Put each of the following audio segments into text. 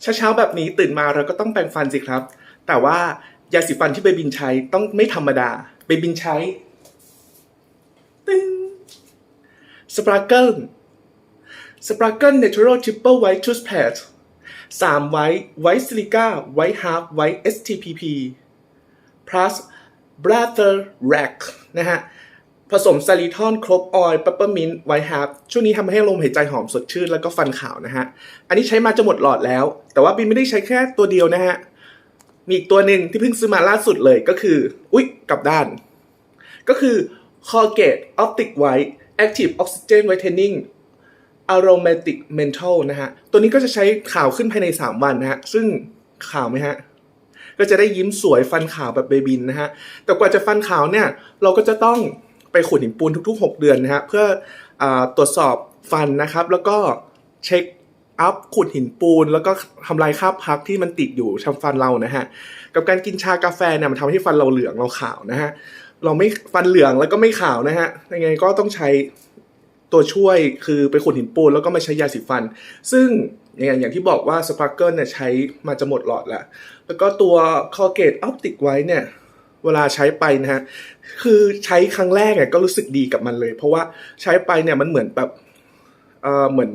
เช้าๆแบบนี้ตื่นมาเราก็ต้องแปรงฟันสิครับ แต่ว่ายาสีฟันที่เบบินใช้ต้องไม่ธรรมดาเบบินใช้ตึ้งสปาร์เกิลสปาร์เกิลเนเชอรัลทริปเปิลไวท์ทูสเพดสามไวท์ไวท์ซิลิก้าไวท์ฮาร์ฟไวท์ STPP plus b r a t h e r rack นะฮะ ผสมซาลิทอนครบออยล์เปปเปอร์มินต์ไวท์ฮาร์ช่วงนี้ทำให้ลมหายใจหอมสดชื่นแล้วก็ฟันขาวนะฮะ อันนี้ใช้มาจะหมดหลอดแล้ว แต่ว่าบินไม่ได้ใช้แค่ตัวเดียวนะฮะ มีอีกตัวหนึ่งที่เพิ่งซื้อมาล่าสุดเลยก็คือ อุ๊ยกลับด้าน ก็คือ Colgate Optic White Active Oxygen Whitening Aromatic Menthol นะฮะ ตัวนี้ก็จะใช้ขาวขึ้นภายใน 3 วันนะฮะ ซึ่งขาวไหมฮะ ก็จะได้ยิ้มสวยฟันขาวแบบเบบินนะฮะ แต่กว่าจะฟันขาวเนี่ย เราก็จะต้อง ไปขูดหินปูนทุก ๆ 6 เดือนนะฮะเพื่ออตรวจสอบฟันนะครับ แล้วก็เช็คอัพขูดหินปูน แล้วก็ทำลายคราบพักที่มันติดอยู่ทำฟันเรานะฮะกับการกินชากาแฟเนี่ยมันทำให้ฟันเราเหลืองเราขาวนะฮะเราไม่ฟันเหลืองแล้วก็ไม่ขาวนะฮะยังไงก็ต้องใช้ตัวช่วยคือไปขูดหินปูนแล้วก็มาใช้ยาสีฟัน ซึ่งอย่างอย่างที่บอกว่าสปาร์เกิลเนี่ยใช้มาจะหมดหลอดแล้วแล้วก็ตัว Colgate Optic White เนี่ย เวลาใช้ไปนะฮะคือใช้ครั้งแรกเนี่ยก็รู้สึกดีกับมันเลย เพราะว่าใช้ไปเนี่ยมันเหมือนแบบเออเหมือน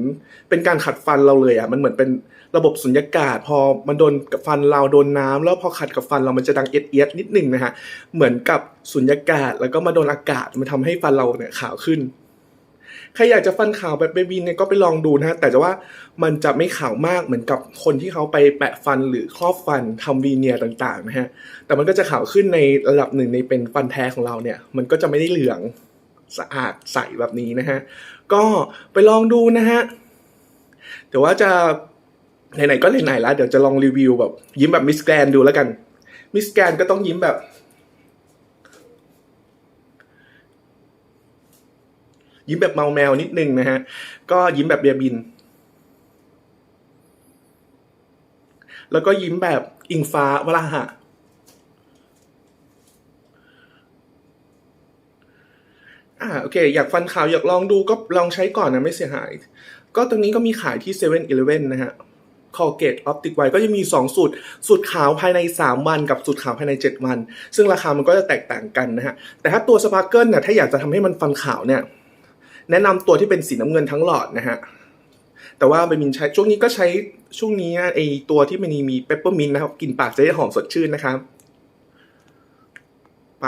เป็นการขัดฟันเราเลยอะมันเหมือนเป็นระบบสุญญากาศ พอมันโดนกับฟันเราโดนน้ำแล้วพอขัดกับฟันเรามันจะดังเอียดเอียดๆนิดนึงนะฮะเหมือนกับสุญญากาศแล้วก็มาโดนอากาศมันทำให้ฟันเราเนี่ยขาวขึ้น ใครอยากจะฟันขาวแบบเบบีเนี่ยก็ไปลองดูนะฮะแต่จะว่ามันจะไม่ขาวมากเหมือนกับคนที่เขาไปแปะฟันหรือครอบฟันทำวีเนียต่างๆนะฮะแต่มันก็จะขาวขึ้นในระดับหนึ่งในเป็นฟันแท้ของเราเนี่ย มันก็จะไม่ได้เหลืองสะอาดใสแบบนี้นะฮะก็ไปลองดูนะฮะแต่ว่าจะไหนๆก็ไหนๆแล้วเดี๋ยวจะลองรีวิวแบบยิ้มแบบมิสแกรนดูแล้วกันมิสแกรนก็ต้องยิ้มแบบ ยิ้มแบบเมาแมวนิดนึงนะฮะ ก็ยิ้มแบบเบียบิน แล้วก็ยิ้มแบบอิงฟ้าวราหะ อ่าโอเค อยากฟันขาวอยากลองดูก็ลองใช้ก่อนนะไม่เสียหาย ก็ตรงนี้ก็มีขายที่7 e เ e ่ e อนะฮะ Colgate Optic White ก็จะมี 2 สูตร สูตรขาวภายใน 3 วันกับสูตรขาวภายใน 7 วัน ซึ่งราคามันก็จะแตกต่างกันนะฮะ แต่ถ้าตัว Sparkle เนี่ยถ้าอยากจะทำให้มันฟันขาวเนี่ย แนะนำตัวที่เป็นสีน้ำเงินทั้งหลอดนะฮะแต่ว่าไปมินใช้ช่วงนี้ก็ใช้ช่วงนี้ไอตัวที่มันมีเปปเปอร์มินนะครับกลิ่นปากจะได้หอมสดชื่นนะครับไป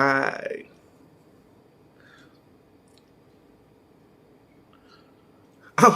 อ้าว